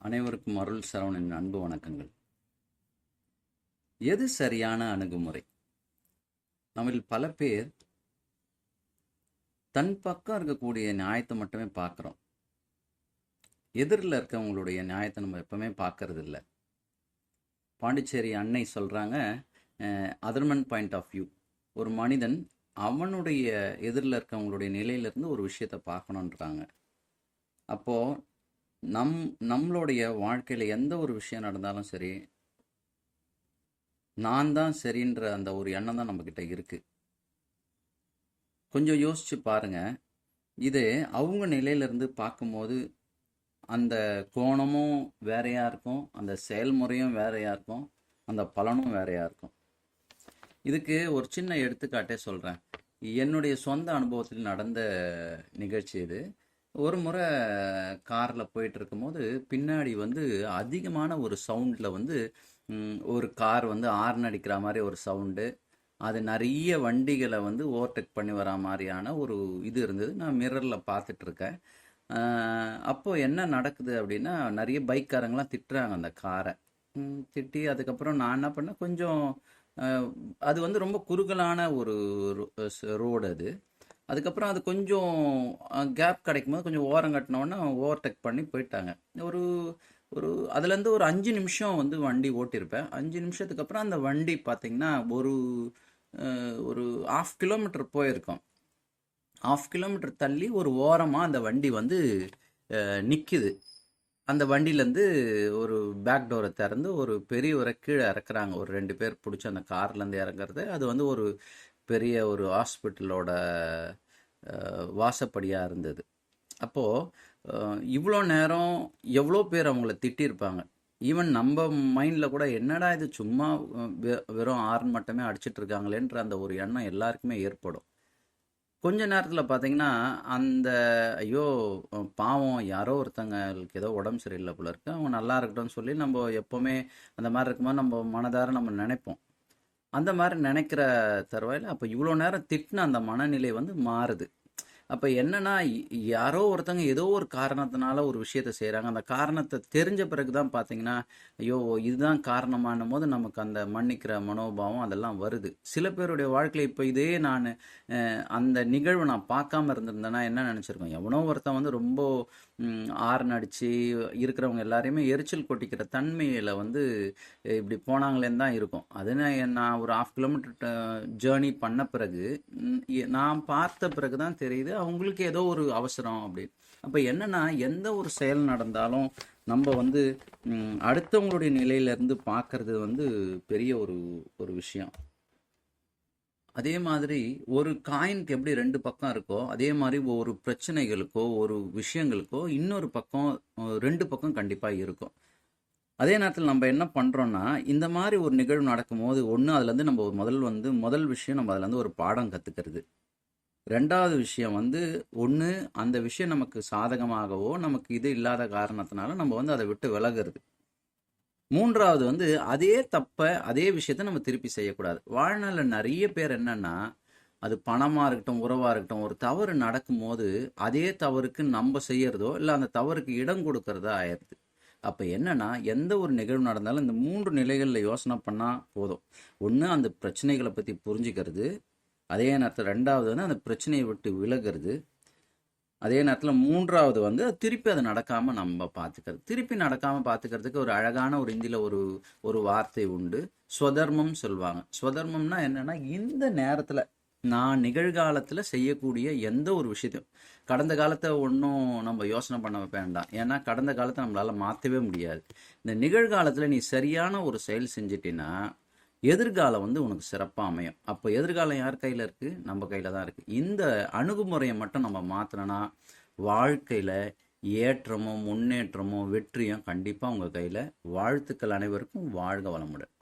அனைவருக்கும் அருள் சரவணன் அன்பு வணக்கங்கள். எது சரியான அணுகுமுறை? நம்மில் பல பேர் தன் பக்கம் இருக்கக்கூடிய நியாயத்தை மட்டுமே பார்க்குறோம். எதிரில் இருக்கவங்களுடைய நியாயத்தை நம்ம எப்பவுமே பார்க்கறது இல்லை பாண்டிச்சேரி அன்னை சொல்கிறாங்க அதர்மன் பாயிண்ட் ஆஃப் வியூ. ஒரு மனிதன் அவனுடைய எதிரில் இருக்கவங்களுடைய நிலையிலிருந்து ஒரு விஷயத்தை பார்க்கணுன்றாங்க அப்போது நம் நம்மளுடைய வாழ்க்கையில் எந்த ஒரு விஷயம் நடந்தாலும் சரி நான் தான் சரின்ற அந்த ஒரு எண்ணம் தான் நம்மக்கிட்ட இருக்குது கொஞ்சம் யோசித்து பாருங்க. இது அவங்க நிலையிலேருந்து பார்க்கும்போது அந்த கோணமும் வேறையாக இருக்கும் அந்த செயல்முறையும் வேறையாக இருக்கும் அந்த பலனும் வேறையாக இருக்கும். இதுக்கு ஒரு சின்ன எடுத்துக்காட்டே சொல்கிறேன் என்னுடைய சொந்த அனுபவத்தில் நடந்த நிகழ்ச்சி இது. ஒரு முறை காரில் போயிட்டு இருக்கும்போது பின்னாடி வந்து அதிகமான ஒரு சவுண்டில் வந்து ஒரு கார் வந்து ஹார்ன் அடிக்கிற மாதிரி ஒரு சவுண்டு அது நிறைய வண்டிகளை வந்து ஓவர்டேக் பண்ணி வரா மாதிரியான ஒரு இது இருந்தது. நான் மிரரில் பார்த்துட்ருக்கேன் அப்போது என்ன நடக்குது அப்படின்னா நிறைய பைக்காரங்களாம் திட்டுறாங்க அந்த காரை. திட்டி அதுக்கப்புறம் நான் என்ன பண்ணேன் கொஞ்சம் அது வந்து ரொம்ப குறுகலான ஒரு ரோடு அது. அதுக்கப்புறம் அது கொஞ்சம் கேப் கிடைக்கும் போது கொஞ்சம் ஓரம் கட்டினோடனே ஓவர்டேக் பண்ணி போயிட்டாங்க. ஒரு ஒரு அதுலேருந்து ஒரு அஞ்சு நிமிஷம் வந்து வண்டி ஓட்டியிருப்பேன். அஞ்சு நிமிஷத்துக்கு அப்புறம் அந்த வண்டி பார்த்திங்கன்னா ஒரு ஒரு ஆஃப் கிலோமீட்டர் போயிருக்கோம். ஆஃப் கிலோமீட்டர் தள்ளி ஒரு ஓரமாக அந்த வண்டி வந்து நிற்கிது அந்த வண்டியிலேருந்து ஒரு பேக் டோரை திறந்து ஒரு பெரியவரை கீழே இறக்குறாங்க. ஒரு ரெண்டு பேர் பிடிச்சி அந்த கார்லேருந்து இறங்குறது. அது வந்து ஒரு பெரிய ஒரு ஹாஸ்பிட்டலோட வாசப்படியாக இருந்தது. அப்போது இவ்வளோ நேரம் எவ்வளோ பேர் அவங்கள திட்டியிருப்பாங்க ஈவன் நம்ம மைண்டில் கூட என்னடா இது சும்மா வெ- வெறும் ஆர்ன் மட்டுமே அடிச்சிட்டு இருக்காங்களேன்ற அந்த ஒரு எண்ணம் எல்லாருக்குமே ஏற்படும். கொஞ்ச நேரத்தில் பார்த்தீங்கன்னா அந்த ஐயோ பாவம் யாரோ ஒருத்தங்களுக்கு ஏதோ உடம்பு சரியில்லை போல இருக்கு. அவங்க நல்லா இருக்கட்டும்னு சொல்லி நம்ம எப்போவுமே அந்த மாதிரி இருக்கும்போது நம்ம மனதார நம்ம நினைப்போம். அந்த மாதிரி நினைக்கிற தருவாயில் அப்போ இவ்வளோ நேரம் திட்டின அந்த மனநிலை வந்து மாறுது. அப்போ என்னன்னா யாரோ ஒருத்தங்க ஏதோ ஒரு காரணத்தினால ஒரு விஷயத்த செய்கிறாங்க அந்த காரணத்தை தெரிஞ்ச பிறகு தான் பார்த்தீங்கன்னா ஐயோ இதுதான் காரணமானும் போது நமக்கு அந்த மன்னிக்கிற மனோபாவம் அதெல்லாம் வருது. சில பேருடைய வாழ்க்கையில் இப்போ இதே நான் அந்த நிகழ்வை நான் பார்க்காம இருந்திருந்தேன்னா என்ன நினச்சிருக்கோம்? எவனோ ஒருத்தன் வந்து ரொம்ப ஆர்ன் அடித்து இருக்கிறவங்க எல்லாரையுமே எரிச்சல் கொட்டிக்கிற தன்மையில் வந்து இப்படி போனாங்களேன்னு தான் இருக்கும். அது நான் ஒரு ஆஃப் கிலோமீட்டர் ஜேர்னி பண்ண பிறகு நான் பார்த்த பிறகு தான் தெரியுது அவங்களுக்கு ஏதோ ஒரு அவசரம் அப்படின்னு. அப்போ என்னன்னா எந்த ஒரு செயல் நடந்தாலும் நம்ம வந்து அடுத்தவங்களுடைய நிலையிலேருந்து பார்க்கறது வந்து பெரிய ஒரு ஒரு விஷயம். அதே மாதிரி ஒரு காயினுக்கு எப்படி ரெண்டு பக்கம் இருக்கோ அதே மாதிரி ஒரு பிரச்சனைகளுக்கோ ஒரு விஷயங்களுக்கோ இன்னொரு பக்கம் ரெண்டு பக்கம் கண்டிப்பாக இருக்கும். அதே நேரத்தில் நம்ம என்ன பண்ணுறோன்னா இந்த மாதிரி ஒரு நிகழ்வு நடக்கும்போது ஒன்று அதுலேருந்து நம்ம முதல் வந்து முதல் விஷயம் நம்ம அதுலேருந்து ஒரு பாடம் கற்றுக்கிறது ரெண்டாவது விஷயம் வந்து ஒன்று அந்த விஷயம் நமக்கு சாதகமாகவோ நமக்கு இது இல்லாத காரணத்தினால நம்ம வந்து அதை விட்டு விலகிறது. மூன்றாவது வந்து அதே தப்பை அதே விஷயத்த நம்ம திருப்பி செய்யக்கூடாது. வாழ்நாளில் நிறைய பேர் என்னன்னா அது பணமாக இருக்கட்டும் உறவாக இருக்கட்டும் ஒரு தவறு நடக்கும்போது அதே தவறுக்கு நம்ம செய்யறதோ இல்லை அந்த தவறுக்கு இடம் கொடுக்கறதோ ஆயிடுது. அப்போ என்னன்னா எந்த ஒரு நிகழ்வு நடந்தாலும் இந்த மூன்று நிலைகளில் யோசனை பண்ணால் போதும். ஒன்று அந்த பிரச்சனைகளை பற்றி புரிஞ்சுக்கிறது. அதே நேரத்தில் ரெண்டாவது வந்து அந்த பிரச்சனையை விட்டு விலகிறது. அதே நேரத்தில் மூன்றாவது வந்து திருப்பி அது நடக்காமல் நம்ம பார்த்துக்கிறது திருப்பி நடக்காமல் பார்த்துக்கிறதுக்கு ஒரு அழகான ஒரு இந்தியில் ஒரு ஒரு வார்த்தை உண்டு. ஸ்வதர்மம் சொல்லுவாங்க ஸ்வதர்மம்னா என்னன்னா இந்த நேரத்தில் நான் நிகழ்காலத்தில் செய்யக்கூடிய எந்த ஒரு விஷயத்தையும். கடந்த காலத்தை ஒன்றும் நம்ம யோசனை பண்ண வேண்டாம். ஏன்னா கடந்த காலத்தை நம்மளால் மாற்றவே முடியாது. இந்த நிகழ்காலத்தில் நீ சரியான ஒரு செயல் செஞ்சிட்டினா எதிர்காலம் வந்து உனக்கு சிறப்பாக அமையும். அப்போ எதிர்காலம் யார் கையில் இருக்குது நம்ம கையில் தான் இருக்குது இந்த அணுகுமுறையை மட்டும் நம்ம மாற்றினோன்னா வாழ்க்கையில் ஏற்றமும் முன்னேற்றமும் வெற்றியும் கண்டிப்பாக உங்கள் கையில் வாழ்த்துக்கள் அனைவருக்கும் வாழ்க வளமுடன்.